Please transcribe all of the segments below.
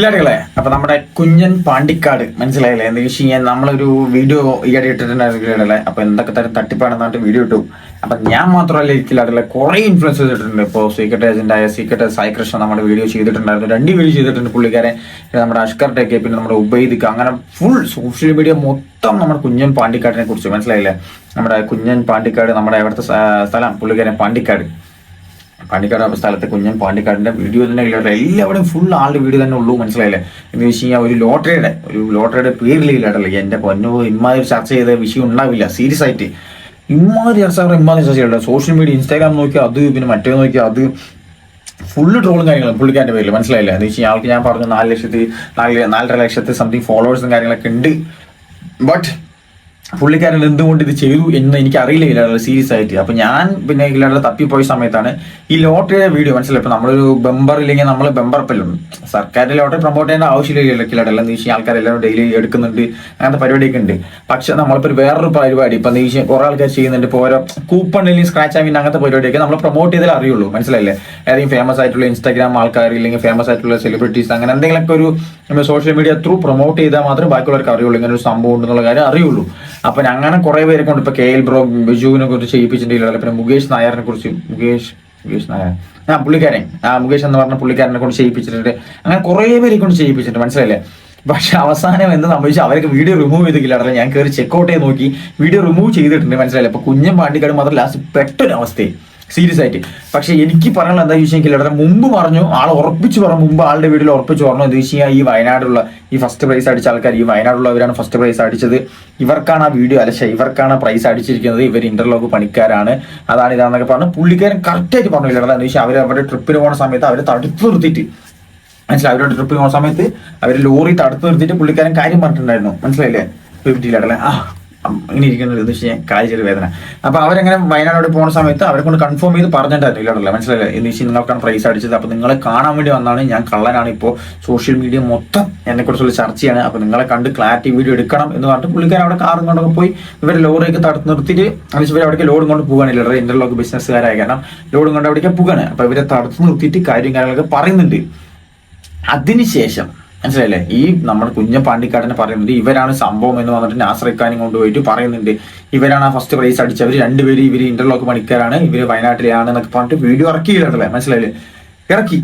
ഇല്ലാടികളെ അപ്പൊ നമ്മുടെ കുഞ്ഞൻ പാണ്ടിക്കാട് മനസ്സിലായില്ലേ? എന്താ വെച്ച് കഴിഞ്ഞാൽ നമ്മളൊരു വീഡിയോ ഈയിടെ ഇട്ടിട്ടുണ്ടായിരുന്നില്ലേ അപ്പൊ എന്തൊക്കെ തരം തട്ടിപ്പാണെന്നായിട്ട് വീഡിയോ ഇട്ടു. അപ്പൊ ഞാൻ മാത്രമല്ല ഇരിക്കില്ലാടില്ല കുറെ ഇൻഫ്ലുവൻസ് ചെയ്തിട്ടുണ്ട് ഇപ്പോൾ സീക്രട്ട് ഏജന്റ് ആയ സീക്രട്ട് സായി കൃഷ്ണ നമ്മുടെ വീഡിയോ ചെയ്തിട്ടുണ്ടായിരുന്നു. രണ്ട് വീഡിയോ ചെയ്തിട്ടുണ്ട് പുള്ളിക്കാരെ നമ്മുടെ അഷ്കർ ടെക്കെ പിന്നെ നമ്മുടെ ഉബൈദിക്ക്. അങ്ങനെ ഫുൾ സോഷ്യൽ മീഡിയ മൊത്തം നമ്മുടെ കുഞ്ഞൻ പാണ്ടിക്കാടിനെ കുറിച്ച് മനസ്സിലായില്ലേ? നമ്മുടെ കുഞ്ഞൻ പാണ്ടിക്കാട് നമ്മുടെ അവിടുത്തെ സ്ഥ- സ്ഥലം? പുള്ളിക്കാരൻ പാണ്ടിക്കാട്. പാണ്ടിക്കാട് സ്ഥലത്തെ കുഞ്ഞൻ പാണ്ടിക്കാടിന്റെ വീഡിയോ തന്നെ ഇല്ലാതെ എല്ലാവരും ഫുൾ ആളുടെ വീഡിയോ തന്നെ ഉള്ളൂ മനസ്സിലായില്ലേ? എന്ന് വെച്ച് കഴിഞ്ഞാൽ ഒരു ലോട്ടറിയുടെ ഒരു ലോട്ടറിയുടെ പേരിൽ ഇല്ലാട്ടല്ലേ എന്റെ പൊന്നോ ഇമ്മാതിരി ചർച്ച ചെയ്ത വിഷയം ഉണ്ടാവില്ല സീരിയസ് ആയിട്ട്. ഇമ്മാതിരി ചർച്ച ഇമ്മാതിരി ചർച്ച ചെയ്യട്ടെ സോഷ്യൽ മീഡിയ ഇൻസ്റ്റാഗ്രാം നോക്കിയാൽ അത് പിന്നെ മറ്റേ നോക്കിയാൽ അത്. ഫുള്ള് ട്രോളും കാര്യങ്ങളും പുള്ളിക്കാരന്റെ പേരിൽ മനസ്സിലായില്ല? എന്ന് വെച്ച് കഴിഞ്ഞാൽ ആൾക്ക് ഞാൻ പറഞ്ഞു നാല് ലക്ഷത്തി നാല് നാലര ലക്ഷത്തി സംതിങ് ഫോളോവേഴ്സും കാര്യങ്ങളൊക്കെ ഉണ്ട്. ബട്ട് പുള്ളിക്കാരൻ എന്തുകൊണ്ട് ഇത് ചെയ്തു എന്ന് എനിക്ക് അറിയില്ല ഇല്ലാതെ സീരിയസ് ആയിട്ട്. അപ്പൊ ഞാൻ പിന്നെ ഇല്ലാതെ തപ്പിപ്പോയ സമയത്താണ് ഈ ലോട്ടറിയുടെ വീഡിയോ മനസ്സിലായി? ഇപ്പൊ നമ്മളൊരു ബെമ്പർ ഇല്ലെങ്കിൽ നമ്മൾ ബമ്പറപ്പല്ലും സർക്കാരിന്റെ ലോട്ടറി പ്രൊമോട്ട് ചെയ്യേണ്ട ആവശ്യമില്ല കിലാടെ എല്ലാം നീശി ആൾക്കാരെല്ലാം ഡെയിലി എടുക്കുന്നുണ്ട്. അങ്ങനത്തെ പരിപാടിയൊക്കെ ഉണ്ട്. പക്ഷെ നമ്മളിപ്പോ വേറൊരു പരിപാടി ഇപ്പൊ നീശി കുറെ ആൾക്കാർ ചെയ്യുന്നുണ്ട്. ഇപ്പൊ ഓരോ ഇല്ലെങ്കിൽ സ്ക്രാച്ച് ആവിൻ അങ്ങനത്തെ പരിപാടിയൊക്കെ നമ്മൾ പ്രൊമോട്ട് ചെയ്താൽ അറിയുള്ളൂ. മനസ്സിലായില്ലേ? ഏതെങ്കിലും ഫേമസ് ആയിട്ടുള്ള ഇൻസ്റ്റാഗ്രാം ആൾക്കാർ ഇല്ലെങ്കിൽ ഫേമസ് ആയിട്ടുള്ള സെലിബ്രിറ്റീസ് അങ്ങനെ എന്തെങ്കിലുമൊക്കെ ഒരു സോഷ്യൽ മീഡിയ ത്രൂ പ്രൊമോട്ട് ചെയ്താൽ മാത്രമേ ബാക്കിയുള്ളവർക്ക് അറിയുള്ളൂ. ഇങ്ങനെ ഒരു സംഭവം ഉണ്ടെന്നുള്ള കാര്യം അറിയുള്ളൂ. അപ്പൊ അങ്ങനെ കുറെ പേരെ കൊണ്ട് ഇപ്പൊ കെ എൽ ബ്രോ ബിജുവിനെ കുറിച്ച് ചെയ്യിപ്പിച്ചിട്ടില്ല പിന്നെ മുകേഷ് നായറിനെ കുറിച്ച് മുകേഷ് മുകേഷ് നായർ. ആ പുള്ളിക്കാരൻ. ആ മുകേഷ് എന്ന് പറഞ്ഞ പുള്ളിക്കാരനെ കൊണ്ട് ചെയ്യിപ്പിച്ചിട്ടുണ്ട്. അങ്ങനെ കുറെ പേരെ കൊണ്ട് ചെയ്യിപ്പിച്ചിട്ടുണ്ട് മനസ്സിലായില്ലേ? പക്ഷെ അവസാനം എന്ത് സംഭവിച്ചു? അവരൊക്കെ വീഡിയോ റിമൂവ് ചെയ്തിട്ടില്ല ഞാൻ കയറി ചെക്കൗട്ട് ചെയ്ത് നോക്കി. വീഡിയോ റിമൂവ് ചെയ്തിട്ടുണ്ട് മനസ്സിലായില്ലേ? അപ്പൊ കുഞ്ഞൻ പാണ്ടിക്കാട് മാത്രം ലാസ്റ്റ് പെട്ടൊരു അവസ്ഥയായി സീരിയസ് ആയിട്ട്. പക്ഷെ എനിക്ക് പറയാനുള്ള എന്താ ചോദിച്ചെങ്കിൽ ഇവിടെ മുമ്പ് പറഞ്ഞു ആൾ ഉറപ്പിച്ച് പറഞ്ഞു മുമ്പ് ആളുടെ വീട്ടിൽ ഉറപ്പിച്ച് പറഞ്ഞു. എന്താ വെച്ച് കഴിഞ്ഞാൽ ഈ വയനാടുള്ള ഈ ഫസ്റ്റ് പ്രൈസ് അടിച്ച ആൾക്കാർ ഈ വയനാടുള്ളവരാണ് ഫസ്റ്റ് പ്രൈസ് അടിച്ചത്. ഇവർക്കാണ് ആ വീഡിയോ അല്ല ഇവർക്കാണ് പ്രൈസ് അടിച്ചിരിക്കുന്നത്. ഇവർ ഇന്റർലോക്ക് പണിക്കാരാണ്. അതാണ് ഇതാന്നൊക്കെ പറഞ്ഞു. പുള്ളിക്കാരൻ കറക്റ്റായിട്ട് പറഞ്ഞു ഇല്ല എന്താണെന്ന് വെച്ചാൽ അവർ അവരുടെ ട്രിപ്പിന് പോകുന്ന സമയത്ത് അവരെ തടുത്തു നിർത്തിയിട്ട്. മനസ്സിലായി? അവരുടെ ട്രിപ്പിന് പോകുന്ന സമയത്ത് അവർ ലോറി തടുത്തു നിർത്തിയിട്ട് പുള്ളിക്കാരൻ കാര്യം പറഞ്ഞിട്ടുണ്ടായിരുന്നു. മനസ്സിലായില്ലേ? ഫിഫ്റ്റിയിലടല്ലേ ആ ഇങ്ങനെ എന്ന് വെച്ച് കഴിഞ്ഞാൽ കാൽ ചെറിയ വേദന. അപ്പൊ അവരങ്ങനെ വയനാടോട് പോകുന്ന സമയത്ത് അവരെ കൊണ്ട് കൺഫേം ചെയ്ത് പറഞ്ഞിട്ടായിരുന്നു ഇല്ലടല്ലേ മനസ്സിലായില്ല? എന്ന് വെച്ചാൽ നിങ്ങൾക്കാണ് പ്രൈസ് അടിച്ചത്. അപ്പൊ നിങ്ങളെ കാണാൻ വേണ്ടി വന്നാണ് ഞാൻ കള്ളനാണ് ഇപ്പോൾ സോഷ്യൽ മീഡിയ മൊത്തം എന്നെ കുറിച്ചുള്ള ചർച്ചയാണ്. അപ്പൊ നിങ്ങളെ കണ്ട് ക്ലാരിറ്റി വീഡിയോ എടുക്കണം എന്ന് പറഞ്ഞിട്ട് പുള്ളിക്കാരൻ അവിടെ കാറും കൊണ്ടൊക്കെ പോയി ഇവരെ ലോറിയൊക്കെ തടുത്ത് നിർത്തിയിട്ട് അനിച്ച് ഇവർ അവിടേക്ക് ലോഡും കൊണ്ട് പോകാനില്ല ഇന്റർലോക്ക് ബിസിനസ്സുകാരായ കാരണം ലോഡും കൊണ്ട് അവിടേക്ക് പോകാണ് അപ്പൊ ഇവരെ തടുത്ത് നിർത്തിയിട്ട് കാര്യം കാര്യങ്ങളൊക്കെ പറയുന്നുണ്ട്. അതിനുശേഷം മനസ്സിലായില്ലേ? ഈ നമ്മുടെ കുഞ്ഞ പാണ്ടിക്കാടനെ പറയുന്നുണ്ട് ഇവരാണ് സംഭവം എന്ന് പറഞ്ഞിട്ട് ആശ്രയിക്കാനും കൊണ്ടുപോയിട്ട് പറയുന്നുണ്ട്. ഇവരാണ് ആ ഫസ്റ്റ് പ്രൈസ് അടിച്ചവർ രണ്ടുപേരും ഇവർ ഇന്റർലോക്ക് പണിക്കാരാണ്. ഇവർ വയനാട്ടിലാണ് എന്നൊക്കെ പറഞ്ഞിട്ട് വീഡിയോ ഇറക്കിയില്ലാട്ടല്ലേ? മനസ്സിലായില്ലേ? ഇറക്കി.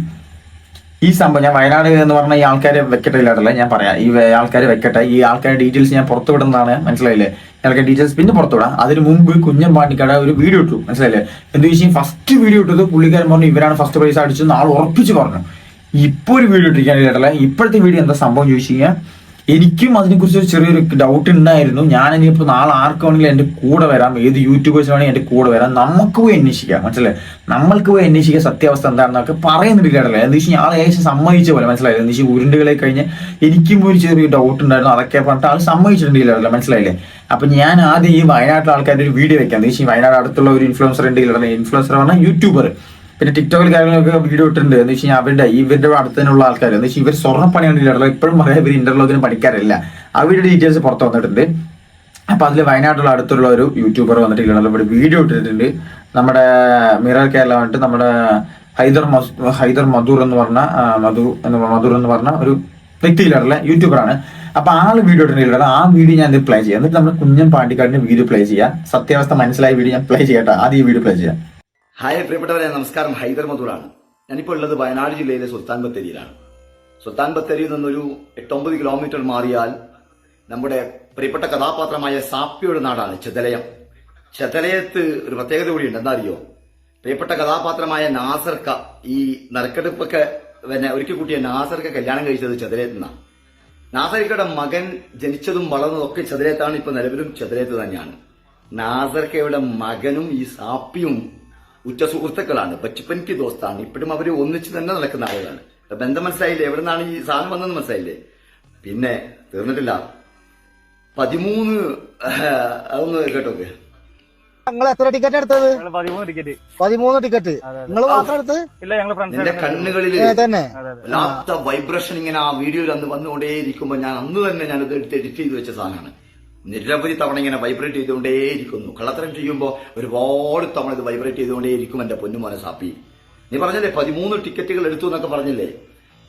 ഈ സംഭവം ഞാൻ വയനാട് എന്ന് പറഞ്ഞ ഈ ആൾക്കാരെ വെക്കട്ടെ ഇല്ലാട്ടല്ലേ? ഞാൻ പറയാം. ഈ ആൾക്കാരെ വെക്കട്ടെ. ഈ ആൾക്കാരുടെ ഡീറ്റെയിൽസ് ഞാൻ പുറത്തു വിടുന്നതാണ്. മനസ്സിലായില്ലേ? ആൾക്കാരുടെ ഡീറ്റെയിൽസ് പിന്നെ പുറത്തു വിടാം. അതിന് മുമ്പ് കുഞ്ഞൻ പാണ്ടിക്കാട് ഒരു വീഡിയോ ഇട്ടു. മനസ്സിലായില്ലേ? എന്ത് വെച്ചാൽ ഫസ്റ്റ് വീഡിയോ ഇട്ടത് പുള്ളിക്കാരൻ പറഞ്ഞു ഇവരാണ് ഫസ്റ്റ് പ്രൈസ് അടിച്ചെന്ന് ആൾ ഉറപ്പിച്ച് പറഞ്ഞു. ഇപ്പൊ ഒരു വീഡിയോ ഇട്ടിരിക്കാൻ കേട്ടല്ലേ ഇപ്പോഴത്തെ വീഡിയോ എന്താ സംഭവം ചോദിച്ചു കഴിഞ്ഞാൽ എനിക്കും അതിനെക്കുറിച്ച് ഒരു ചെറിയൊരു ഡൗട്ട് ഉണ്ടായിരുന്നു. ഞാൻ ഇനിയിപ്പോൾ നാളെ ആർക്ക് വേണമെങ്കിലും എന്റെ കൂടെ വരാം. ഏത് യൂട്യൂബേഴ്സ് വേണമെങ്കിൽ എന്റെ കൂടെ വരാം. നമുക്ക് പോയി അന്വേഷിക്കാം. മനസ്സിലായി? നമ്മൾക്ക് പോയി അന്വേഷിക്കുക സത്യാവസ്ഥ എന്താണെന്നൊക്കെ പറയുന്നുണ്ട് കേട്ടല്ലേ എന്താ വെച്ചാൽ ആൾ ഏകദേശം സമ്മതിച്ച പോലെ മനസ്സിലായില്ലേ? എന്താ വെച്ചാൽ ഉരുണ്ടുകളെ കഴിഞ്ഞ് എനിക്കും ഒരു ചെറിയ ഡൗട്ട് ഉണ്ടായിരുന്നു. അതൊക്കെ പറഞ്ഞിട്ട് ആൾ സമ്മതിച്ചിട്ടുണ്ടെങ്കിൽ മനസ്സിലായില്ലേ? അപ്പൊ ഞാൻ ആദ്യം ഈ വയനാട്ടിലെ ആൾക്കാരുടെ ഒരു വീഡിയോ വെക്കാം. എന്താ വെച്ചാൽ വയനാട് അടുത്തുള്ള ഒരു ഇൻഫ്ലുവൻസർ ഉണ്ടെങ്കിൽ ഇൻഫ്ലുവൻസർ പറഞ്ഞാൽ യൂട്യൂബർ പിന്നെ ടിക്ടോക്കിൽ കാര്യങ്ങളൊക്കെ വീഡിയോ ഇട്ടിട്ടുണ്ട്. എന്ന് വെച്ച് കഴിഞ്ഞാൽ അവരുടെ ഇവരുടെ അടുത്ത് തന്നെയുള്ള ആൾക്കാർ എന്ന് വെച്ചാൽ ഇവർ സ്വർണ പണിയാണ് ഇപ്പോഴും പറയാം ഇവർ ഇന്റർലോക്കിന് പഠിക്കാറില്ല അവരുടെ ഡീറ്റെയിൽസ് പുറത്ത് വന്നിട്ടുണ്ട്. അപ്പൊ അതിൽ വയനാട്ടിലുള്ള അടുത്തുള്ള ഒരു യൂട്യൂബർ വന്നിട്ട് ഇല്ല ഇവിടെ വീഡിയോ ഇട്ടിട്ടുണ്ട്. നമ്മുടെ മിറർ കേരള വന്നിട്ട് നമ്മുടെ ഹൈദർ ഹൈദർ മധുർ എന്ന് പറഞ്ഞ മധു എന്ന് പറഞ്ഞ മധുർ എന്ന് പറഞ്ഞ ഒരു വ്യക്തിയിലുള്ള യൂട്യൂബറാണ് അപ്പൊ ആൾ വീഡിയോ ഇട്ടിട്ടില്ല ആ വീഡിയോ ഞാൻ പ്ലേ ചെയ്യാം. എന്നിട്ട് നമ്മുടെ കുഞ്ഞൻ പാണ്ടിക്കാടിന്റെ വീഡിയോ പ്ലേ ചെയ്യാം. സത്യാവസ്ഥ മനസ്സിലായ വീഡിയോ ഞാൻ പ്ലേ ചെയ്യട്ടെ ആദ്യം ഈ വീഡിയോ പ്ലേ ചെയ്യാം. ഹായ് പ്രിയപ്പെട്ടവരെ നമസ്കാരം. ഹൈദർ മധൂറാണ്. ഞാനിപ്പോൾ ഉള്ളത് വയനാട് ജില്ലയിലെ സുൽത്താൻ ബത്തേരിയിലാണ്. സുൽത്താൻ ബത്തേരിയിൽ നിന്നൊരു എട്ടൊമ്പത് കിലോമീറ്റർ മാറിയാൽ നമ്മുടെ പ്രിയപ്പെട്ട കഥാപാത്രമായ സാപ്പിയുടെ നാടാണ് ചെതലയം. ചെതലയത്ത് ഒരു പ്രത്യേകത കൂടിയുണ്ട്. എന്താ അറിയോ പ്രിയപ്പെട്ട കഥാപാത്രമായ നാസർക്ക ഈ നറുക്കെടുപ്പൊക്കെ പിന്നെ ഒരുക്കി കൂട്ടിയ നാസർക്ക കല്യാണം കഴിച്ചത് ചെതലയത്ത് നിന്നാണ്. നാസർക്കയുടെ മകൻ ജനിച്ചതും വളർന്നതും ഒക്കെ ചെതലയത്താണ്. ഇപ്പൊ നിലവിലും ചെതലയത്ത് തന്നെയാണ്. നാസർക്കയുടെ മകനും ഈ സാപ്പിയും ഉറ്റ സുഹൃത്തുക്കളാണ് ബച്ചപ്പൻക്ക് ദോസ്താണ്. ഇപ്പോഴും അവർ ഒന്നിച്ച് തന്നെ നടക്കുന്ന ആളുകളാണ്. അപ്പൊ ബന്ധം മനസ്സിലായില്ലേ? എവിടെ നിന്നാണ് ഈ സാധനം വന്നതെന്ന് മനസ്സിലായില്ലേ? പിന്നെ തീർന്നിട്ടില്ല. പതിമൂന്ന് അതൊന്ന് കേട്ടോ ഞങ്ങൾ എത്ര ടിക്കറ്റ് എടുത്തത്? പതിമൂന്ന് ടിക്കറ്റ്. പതിമൂന്ന് ടിക്കറ്റ്. നിങ്ങൾ മാത്രം എടുത്ത് ഇല്ല ഞങ്ങൾ എന്റെ കണ്ണുകളിൽ തന്നെ. വൈബ്രേഷൻ ഇങ്ങനെ ആ വീഡിയോയിൽ അന്ന് വന്നുകൊണ്ടേയിരിക്കുമ്പോൾ ഞാൻ അന്ന് തന്നെ ഞാനത് എടുത്ത് എഡിറ്റ് ചെയ്ത് വെച്ച സാധനമാണ്. നിരവധി തവണ ഇങ്ങനെ വൈബ്രേറ്റ് ചെയ്തുകൊണ്ടേയിരിക്കുന്നു. കള്ളത്തരം ചെയ്യുമ്പോൾ ഒരുപാട് തവണ ഇത് വൈബ്രേറ്റ് ചെയ്തുകൊണ്ടേയിരിക്കും എന്റെ പൊന്നുമോനെ സാപ്പി. നീ പറഞ്ഞല്ലേ പതിമൂന്ന് ടിക്കറ്റുകൾ എടുത്തു എന്നൊക്കെ പറഞ്ഞില്ലേ?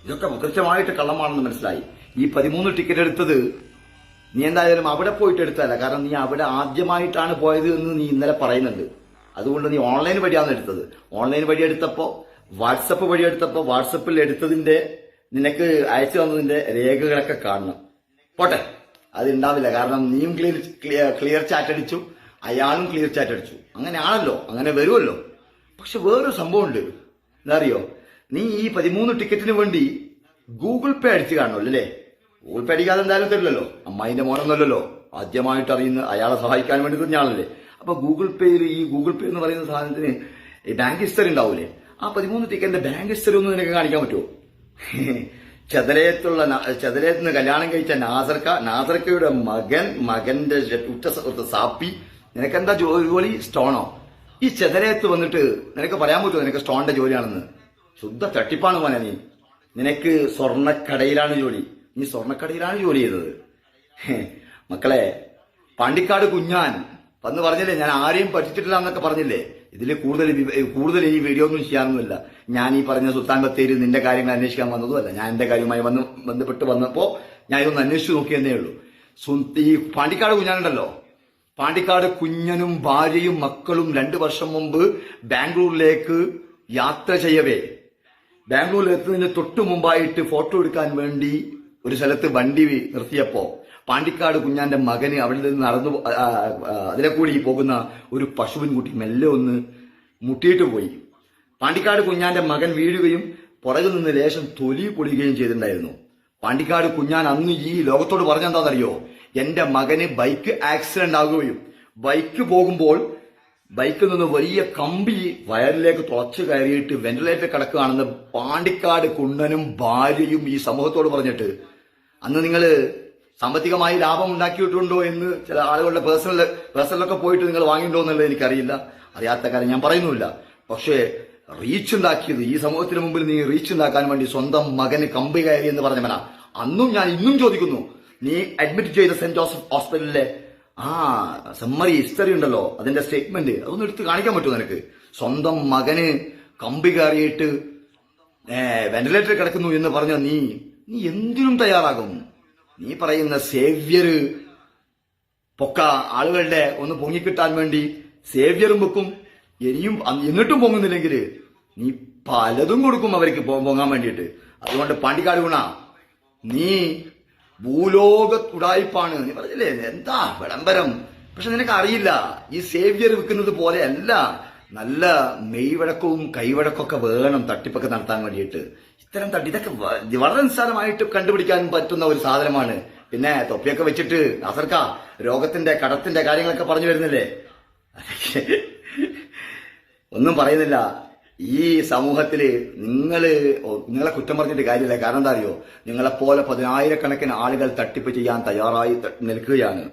ഇതൊക്കെ കൃത്യമായിട്ട് കള്ളമാണെന്ന് മനസ്സിലായി. ഈ പതിമൂന്ന് ടിക്കറ്റ് എടുത്തത് നീ എന്തായാലും അവിടെ പോയിട്ട് എടുത്തതല്ല. കാരണം നീ അവിടെ ആദ്യമായിട്ടാണ് പോയത് എന്ന് നീ ഇന്നലെ പറയുന്നുണ്ട്. അതുകൊണ്ട് നീ ഓൺലൈൻ വഴിയാണ് എടുത്തത്. ഓൺലൈൻ വഴി എടുത്തപ്പോൾ വാട്സപ്പ് വഴി എടുത്തപ്പോൾ വാട്സപ്പിൽ എടുത്തതിന്റെ നിനക്ക് അയച്ചു തന്നതിന്റെ രേഖകളൊക്കെ കാണണം. പോട്ടെ. അത് ഉണ്ടാവില്ല കാരണം നീയും ക്ലിയർ ക്ലിയർ ചാറ്റ് അടിച്ചു അയാളും ക്ലിയർ ചാറ്റ് അടിച്ചു. അങ്ങനെയാണല്ലോ അങ്ങനെ വരുമല്ലോ പക്ഷെ വേറൊരു സംഭവമുണ്ട്. എന്താ അറിയോ നീ ഈ പതിമൂന്ന് ടിക്കറ്റിന് വേണ്ടി ഗൂഗിൾ പേ അടിച്ച് കാണുമല്ലോ അല്ലേ? ഗൂഗിൾ പേ അടിക്കാതെ എന്തായാലും തരില്ലല്ലോ. അമ്മായിന്റെ മോനൊന്നല്ലോ ആദ്യമായിട്ട് അറിയുന്ന അയാളെ സഹായിക്കാൻ വേണ്ടി തന്നെയാണല്ലേ അപ്പൊ ഗൂഗിൾ പേയിൽ ഈ ഗൂഗിൾ പേ എന്ന് പറയുന്ന സാധനത്തിന് ബാങ്ക് ഹിസ്റ്ററി ഉണ്ടാവൂലേ? ആ പതിമൂന്ന് ടിക്കറ്റിന്റെ ബാങ്ക് ഹിസ്റ്ററി ഒന്ന് നിനക്ക് കാണിക്കാൻ പറ്റുമോ? ചെതലയത്തുള്ള ചെതലയത്ത് നിന്ന് കല്യാണം കഴിച്ച നാസർക്ക നാസർക്കയുടെ മകൻ മകന്റെ ഉറ്റ സുഹൃത്ത് സാപ്പി. നിനക്കെന്താ ജോലി സ്റ്റോണോ. ഈ ചെതലയത്ത് വന്നിട്ട് നിനക്ക് പറയാൻ പറ്റുമോ? നിനക്ക് സ്റ്റോണിന്റെ ജോലിയാണെന്ന്. ശുദ്ധ തട്ടിപ്പാണ് മോനെ നീ. നിനക്ക് സ്വർണക്കടയിലാണ് ജോലി. നീ സ്വർണക്കടയിലാണ് ജോലി ചെയ്തത്. മക്കളെ പാണ്ടിക്കാട് കുഞ്ഞാൻ വന്ന് പറഞ്ഞില്ലേ? ഞാൻ ആരെയും പറ്റിച്ചിട്ടില്ല എന്നൊക്കെ പറഞ്ഞില്ലേ? ഇതിൽ കൂടുതൽ കൂടുതൽ ഈ വീഡിയോ ഒന്നും ചെയ്യാനൊന്നുമില്ല. ഞാൻ ഈ പറഞ്ഞ സുൽത്താൻ ബത്തേരി നിന്റെ കാര്യങ്ങൾ അന്വേഷിക്കാൻ വന്നതുമല്ല. ഞാൻ എന്റെ കാര്യവുമായി വന്ന് ബന്ധപ്പെട്ട് വന്നപ്പോ ഞാൻ ഇതൊന്ന് അന്വേഷിച്ചു നോക്കിയെന്നേ ഉള്ളൂ. ഈ പാണ്ടിക്കാട് കുഞ്ഞാനുണ്ടല്ലോ? പാണ്ടിക്കാട് കുഞ്ഞനും ഭാര്യയും മക്കളും രണ്ടു വർഷം മുമ്പ് ബാംഗ്ലൂരിലേക്ക് യാത്ര ചെയ്യവേ. ബാംഗ്ലൂരിൽ എത്തുന്നതിന് തൊട്ടു മുമ്പായിട്ട് ഫോട്ടോ എടുക്കാൻ വേണ്ടി ഒരു സ്ഥലത്ത് വണ്ടി നിർത്തിയപ്പോ പാണ്ടിക്കാട് കുഞ്ഞാന്റെ മകന് അവിടെ നിന്ന് നടന്നു അതിലെ കൂടി പോകുന്ന ഒരു പശുവിൻകുട്ടി മെല്ലെ ഒന്ന് മുട്ടിയിട്ട് പോയി. പാണ്ടിക്കാട് കുഞ്ഞാന്റെ മകൻ വീഴുകയും പുറകിൽ നിന്ന് ലേശം തൊലി പൊളിയുകയും ചെയ്തിട്ടുണ്ടായിരുന്നു. പാണ്ടിക്കാട് കുഞ്ഞാൻ അന്ന് ഈ ലോകത്തോട് പറഞ്ഞെന്താണെന്നറിയോ? എന്റെ മകന് ബൈക്ക് ആക്സിഡന്റ് ആകുകയും ബൈക്ക് പോകുമ്പോൾ ബൈക്കിൽ നിന്ന് വലിയ കമ്പി വയറിലേക്ക് തുളച്ചു കയറിയിട്ട് വെന്റിലേറ്റർ കിടക്കുകയാണെന്ന് പാണ്ടിക്കാട് കുണ്ണനും ഭാര്യയും ഈ സമൂഹത്തോട് പറഞ്ഞിട്ട്. അന്ന് നിങ്ങൾ സാമ്പത്തികമായി ലാഭം ഉണ്ടാക്കിയിട്ടുണ്ടോ എന്ന് ചില ആളുകളുടെ പേഴ്സണൽ പേഴ്സണലൊക്കെ പോയിട്ട് നിങ്ങൾ വാങ്ങിയിട്ടുണ്ടോ എന്നുള്ളത് എനിക്കറിയില്ല. അറിയാത്ത കാര്യം ഞാൻ പറയുന്നില്ല പക്ഷേ റീച്ച് ഉണ്ടാക്കിയത് ഈ സമൂഹത്തിന് മുമ്പിൽ നീ റീച്ച് ഉണ്ടാക്കാൻ വേണ്ടി സ്വന്തം മകന് കമ്പി കയറി എന്ന് പറഞ്ഞവനാ. അന്നും ഞാൻ ഇന്നും ചോദിക്കുന്നു നീ അഡ്മിറ്റ് ചെയ്ത സെന്റ് ജോസഫ് ഹോസ്പിറ്റലിലെ ആ സമ്മറി ഹിസ്റ്ററി ഉണ്ടല്ലോ അതിന്റെ സ്റ്റേറ്റ്മെന്റ് അതൊന്നും എടുത്ത് കാണിക്കാൻ പറ്റുമോ നിനക്ക്? സ്വന്തം മകന് കമ്പി കയറിയിട്ട് വെന്റിലേറ്ററിൽ കിടക്കുന്നു എന്ന് പറഞ്ഞ നീ നീ എന്തിനും തയ്യാറാകും? നീ പറയുന്ന സേവ്യര് പൊക്ക ആളുകളുടെ ഒന്ന് പൊങ്ങിക്കിട്ടാൻ വേണ്ടി സേവ്യറും വെക്കും ഇനിയും എന്നിട്ടും പൊങ്ങുന്നില്ലെങ്കിൽ നീ പലതും കൊടുക്കും അവർക്ക് പൊങ്ങാൻ വേണ്ടിയിട്ട്. അതുകൊണ്ട് പാണ്ടിക്കാട് ഗുണ നീ ഭൂലോക ഉടായ്പാണ് നീ പറഞ്ഞില്ലേ എന്താ വിളംബരം? പക്ഷെ നിനക്ക് അറിയില്ല ഈ സേവ്യർ വിൽക്കുന്നത് പോലെ അല്ല നല്ല മെയ്വഴക്കവും കൈവഴക്കമൊക്കെ വേണം തട്ടിപ്പൊക്കെ നടത്താൻ വേണ്ടിയിട്ട്. ഇത്തരം തട്ടി ഇതൊക്കെ വളരെ നിസ്സാരമായിട്ട് കണ്ടുപിടിക്കാൻ പറ്റുന്ന ഒരു സാധനമാണ്. പിന്നെ തൊപ്പിയൊക്കെ വെച്ചിട്ട് അസർക്കാ രോഗത്തിന്റെ കടത്തിന്റെ കാര്യങ്ങളൊക്കെ പറഞ്ഞു വരുന്നില്ലേ? ഒന്നും പറയുന്നില്ല. ഈ സമൂഹത്തിൽ നിങ്ങൾ നിങ്ങളെ കുറ്റം പറഞ്ഞിട്ട് കാര്യമില്ല. കാരണം എന്താ അറിയോ? നിങ്ങളെപ്പോലെ പതിനായിരക്കണക്കിന് ആളുകൾ തട്ടിപ്പ് ചെയ്യാൻ തയ്യാറായി നിൽക്കുകയാണ്.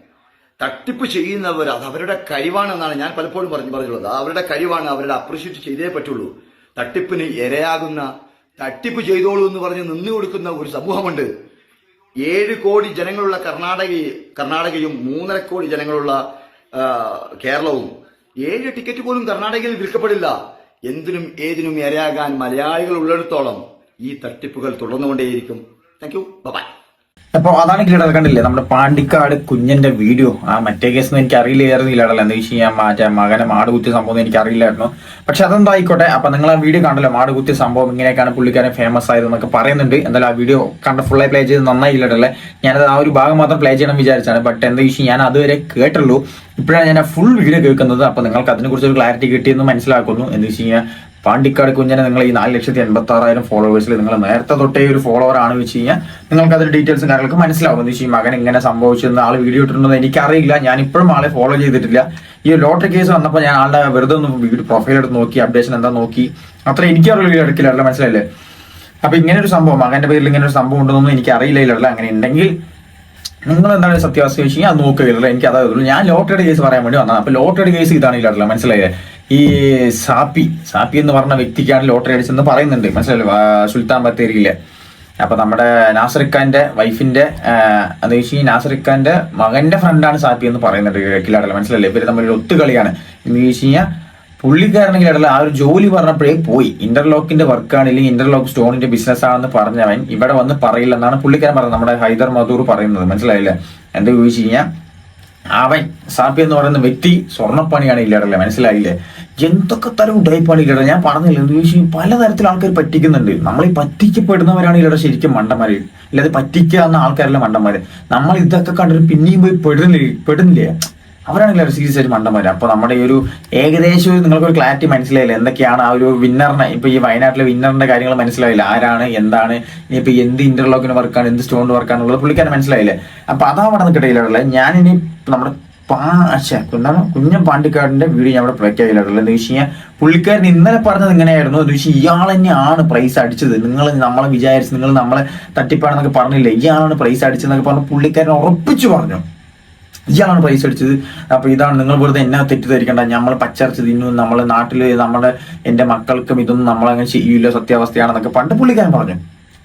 തട്ടിപ്പ് ചെയ്യുന്നവർ അത് അവരുടെ കഴിവാണെന്നാണ് ഞാൻ പലപ്പോഴും പറഞ്ഞു പറഞ്ഞുള്ളത്. അവരുടെ കഴിവാണ് അവരുടെ അപ്രീഷിയേറ്റ് ചെയ്തേ പറ്റുള്ളൂ. തട്ടിപ്പിന് ഇരയാകുന്ന തട്ടിപ്പ് ചെയ്തോളൂ എന്ന് പറഞ്ഞ് നിന്നു കൊടുക്കുന്ന ഒരു സമൂഹമുണ്ട്. ഏഴ് കോടി ജനങ്ങളുള്ള കർണാടക കർണാടകയും മൂന്നര കോടി ജനങ്ങളുള്ള കേരളവും. ഏഴ് ടിക്കറ്റ് പോലും കർണാടകയിൽ വിൽക്കപ്പെടില്ല. എന്തിനും ഏതിനും ഇരയാകാൻ മലയാളികൾ ഉള്ളിടത്തോളം ഈ തട്ടിപ്പുകൾ തുടർന്നുകൊണ്ടേയിരിക്കും. താങ്ക് യു ബൈ അപ്പൊ അതാണ് കിലടൽ കണ്ടില്ലേ? നമ്മുടെ പാണ്ടിക്കാട് കുഞ്ഞന്റെ വീഡിയോ. ആ മറ്റേ കേസ് എനിക്ക് അറിയില്ലായിരുന്നു കിലടൽ എന്താ വെച്ച് കഴിഞ്ഞാൽ മറ്റേ മകനെ മാട് കുത്തിയ സംഭവം എനിക്ക് അറിയില്ലായിരുന്നു. പക്ഷെ അതെന്തായിക്കോട്ടെ അപ്പൊ നിങ്ങൾ ആ വീഡിയോ കണ്ടല്ലോ മാട് കുത്തിയ സംഭവം ഇങ്ങനെയൊക്കെയാണ് പുള്ളിക്കാരൻ ഫേമസ് ആയത് എന്നൊക്കെ പറയുന്നുണ്ട്. എന്തായാലും ആ വീഡിയോ കണ്ട ഫുള്ളായി പ്ലേ ചെയ്ത് നന്നായി നന്നായില്ലടല്ലേ ഞാനത് ആ ഒരു ഭാഗം മാത്രം പ്ലേ ചെയ്യണം വിചാരിച്ചാണ്. ബട്ട് എന്താ വെച്ച് ഞാൻ അതുവരെ കേട്ടുള്ളൂ ഇപ്പോഴാണ് ഞാൻ ഫുൾ വീഡിയോ കേൾക്കുന്നത്. അപ്പൊ നിങ്ങൾക്ക് അതിനെക്കുറിച്ച് ഒരു ക്ലാരിറ്റി കിട്ടിയെന്ന് മനസ്സിലാക്കുന്നു. എന്ന് വെച്ച് കഴിഞ്ഞാൽ പാണ്ടിക്കാട് കുഞ്ഞനെ നിങ്ങൾ ഈ നാല് ലക്ഷത്തി എൺപത്തി ആറായിരം ഫോളോവേഴ്സിൽ നിങ്ങൾ നേരത്തെ തൊട്ടേ ഒരു ഫോളോവർ ആണ് വെച്ച് കഴിഞ്ഞാൽ നിങ്ങൾക്ക് അതിന്റെ ഡീറ്റെയിൽസും കാര്യങ്ങൾക്ക് മനസ്സിലാവും. എന്ന് ഈ മകൻ ഇങ്ങനെ സംഭവിച്ചെന്ന് ആൾ വീഡിയോ ഇട്ടിട്ടുണ്ടെന്ന് എനിക്കറിയില്ല. ഞാൻ ഇപ്പോഴും ആളെ ഫോളോ ചെയ്തിട്ടില്ല. ഈ ലോട്ടറി കേസ് വന്നപ്പോൾ ഞാൻ ആളുടെ വെറുതെ ഒന്ന് പ്രൊഫൈൽ എടുത്ത് നോക്കി അപ്ഡേഷൻ എന്താ നോക്കി. അത്ര എനിക്കറിയില്ല എടുക്കില്ല മനസ്സിലായില്ലേ? അപ്പൊ ഇങ്ങനെ ഒരു സംഭവം മകന്റെ പേരിൽ ഇങ്ങനെ ഒരു സംഭവം ഉണ്ടെന്നൊന്നും എനിക്ക് അറിയില്ല അങ്ങനെ ഉണ്ടെങ്കിൽ നിങ്ങൾ എന്താണ് സത്യാവസ്ഥ വെച്ച് കഴിഞ്ഞാൽ അത് നോക്കുകയില്ല എനിക്ക് അതായത് ഞാൻ ലോട്ടറിയുടെ കേസ് പറയാൻ വേണ്ടി വന്നത് അപ്പൊ ലോട്ടറിയുടെ കേസ് ഇതാണ് ഇല്ലാട്ടില്ല മനസ്സിലായില്ലേ? ഈ സാപ്പി സാപ്പി എന്ന് പറഞ്ഞ വ്യക്തിക്കാണ് ലോട്ടറി അടിച്ചെന്ന് പറയുന്നുണ്ട്. മനസ്സിലല്ലോ സുൽത്താൻ ബത്തേരിയിലെ. അപ്പൊ നമ്മുടെ നാസറിഖാന്റെ വൈഫിന്റെ എന്ന് വെച്ച് കഴിഞ്ഞാൽ മകന്റെ ഫ്രണ്ടാണ് സാപ്പി എന്ന് പറയുന്നുണ്ട് കിലാടല്ല മനസ്സിലല്ലേ ഇവർ തമ്മിൽ ഒത്തുകളിയാണ്. എന്ന് വെച്ച് കഴിഞ്ഞാൽ പുള്ളിക്കാരനെങ്കിൽ ആ ഒരു ജോലി പറഞ്ഞപ്പോഴേ പോയി. ഇന്റർലോക്കിന്റെ വർക്കാണ് ഇല്ലെങ്കിൽ ഇന്റർലോക്ക് സ്റ്റോണിന്റെ ബിസിനസ് ആണെന്ന് പറഞ്ഞവൻ ഇവിടെ വന്ന് പറയില്ല എന്നാണ് പുള്ളിക്കാരൻ പറഞ്ഞത്. നമ്മുടെ ഹൈദർ മധൂർ പറയുന്നത്. മനസ്സിലായില്ലേ? എന്താ ചോദിച്ചു കഴിഞ്ഞാൽ അവൻ സാപ്പി എന്ന് പറയുന്ന വ്യക്തി സ്വർണപ്പണിയാണ് ഇല്ലാടല്ലേ മനസ്സിലായില്ലേ? എന്തൊക്കെ തരം ഉടായ്പാണ് ഇല്ലട ഞാൻ പറഞ്ഞില്ല പലതരത്തിൽ ആൾക്കാർ പറ്റിക്കുന്നുണ്ട്. നമ്മൾ ഈ പറ്റിക്കപ്പെടുന്നവരാണ് ഇല്ലട ശരിക്കും മണ്ടന്മാര്. ഇല്ലാതെ പറ്റിക്കാവുന്ന ആൾക്കാരല്ല മണ്ടന്മാര്. നമ്മൾ ഇതൊക്കെ കണ്ടിട്ട് പിന്നെയും പോയി പെടുന്നില്ല? പെടുന്നില്ലേ? അവരാണ് എല്ലാവരും സീരിയസ് ആയിട്ട് മണ്ടന്മാര്. അപ്പൊ നമ്മുടെ ഈ ഒരു ഏകദേശം നിങ്ങൾക്ക് ഒരു ക്ലാരിറ്റി മനസ്സിലായില്ല? എന്തൊക്കെയാണ് ആ ഒരു വിന്നറിനെ ഇപ്പൊ ഈ വയനാട്ടിലെ വിന്നറിന്റെ കാര്യങ്ങൾ മനസ്സിലായില്ല? ആരാണ്? എന്താണ്? ഇനിയിപ്പോ എന്ത് ഇന്റർലോക്കിന് വർക്കാണ് എന്ത് സ്റ്റോൺ വർക്കാണുള്ളത് പുള്ളിക്കാരൻ മനസ്സിലായില്ലേ? അപ്പൊ അതാ അവിടെ നിൽക്കട്ടെ ഇനി നമ്മുടെ എന്താണ് കുഞ്ഞൻ പാണ്ടിക്കാടിന്റെ വീഡിയോ ഞാൻ ഇവിടെ പ്ലേ ചെയ്തിട്ടുള്ളത് എന്ന് വെച്ച് കഴിഞ്ഞാൽ പുള്ളിക്കാരൻ ഇന്നലെ പറഞ്ഞത് ഇങ്ങനെയായിരുന്നു. എന്ന് വെച്ചാൽ ഇയാൾ തന്നെയാണ് പ്രൈസ് അടിച്ചത്. നിങ്ങൾ നമ്മളെ വിചാരിച്ച് നിങ്ങൾ നമ്മളെ തട്ടിപ്പാണെന്നൊക്കെ പറഞ്ഞില്ല? ഇയാളാണ് പ്രൈസ് അടിച്ചതെന്നൊക്കെ പറഞ്ഞ് പുള്ളിക്കാരൻ ഉറപ്പിച്ചു പറഞ്ഞു. ഇയാളാണ് പ്രൈസ് അടിച്ചത്. അപ്പൊ ഇതാണ് നിങ്ങൾ വെറുതെ എന്നെ തെറ്റിദ്ധരിക്കണ്ട. നമ്മൾ പച്ചറച്ച് തിന്നു നമ്മളെ നാട്ടിൽ നമ്മുടെ എന്റെ മക്കൾക്കും ഇതൊന്നും നമ്മളങ്ങനെ ചെയ്യില്ല സത്യാവസ്ഥയാണെന്നൊക്കെ പണ്ട് പുള്ളിക്കാരൻ പറഞ്ഞു.